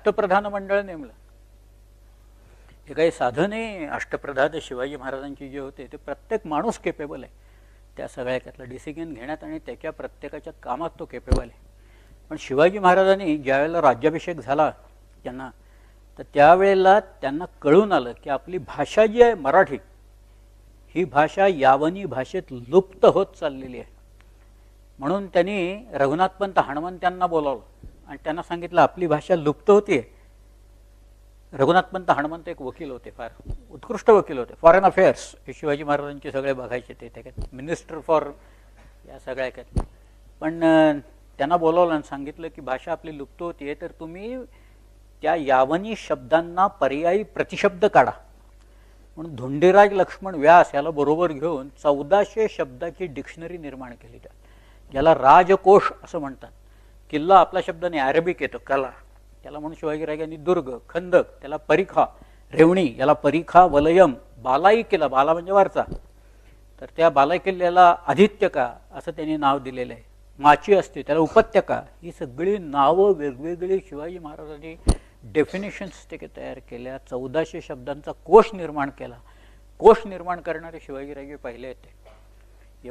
अष्टप्रधान मंडळ नेमलं. हे काही साधने नाही अष्टप्रधान शिवाजी महाराजांची जे होते ते प्रत्येक माणूस केपेबल आहे. त्या सगळ्या डिसिजन घेण्यात आणि त्याच्या प्रत्येकाच्या कामात तो केपेबल आहे. पण शिवाजी महाराजांनी ज्यावेळेला राज्याभिषेक झाला त्यांना तर त्यावेळेला त्यांना कळून आलं की आपली भाषा जी आहे मराठी ही भाषा यावनी भाषेत लुप्त होत चाललेली आहे. म्हणून त्यांनी रघुनाथपंत हनुमंत्यांना बोलावलं. आणि त्यांना सांगितलं आपली भाषा लुप्त होतीये. रघुनाथपंत हनुमंत एक वकील होते फार उत्कृष्ट वकील होते. फॉरेन अफेअर्स हे शिवाजी महाराजांचे सगळे बघायचे ते त्याच्यात मिनिस्टर फॉर या सगळ्या काय. पण त्यांना बोलावलं आणि सांगितलं की भाषा आपली लुप्त होतीये तर तुम्ही त्या यावनी शब्दांना पर्यायी प्रतिशब्द काढा. म्हणून धोंडीराज लक्ष्मण व्यास याला बरोबर घेऊन चौदाशे शब्दाची डिक्शनरी निर्माण केली त्यात. ज्याला राजकोश असं म्हणतात. किल्ला आपला शब्दाने अरेबिक येतो कला. त्याला म्हणून शिवाजीराजांनी दुर्ग खंदक त्याला परिखा रेवणी याला परिखा वलयम बालाई किल्ला बाला म्हणजे वरचा तर त्या बालाई किल्ल्याला आदित्यका असं त्यांनी नाव दिलेलं आहे. माची असते त्याला उपत्यका. ही सगळी नावं वेगवेगळी शिवाजी महाराजांनी डेफिनेशन्स ते तयार केल्या. चौदाशे शब्दांचा कोश निर्माण केला. कोश निर्माण करणारे शिवाजीराजे पहिले होते.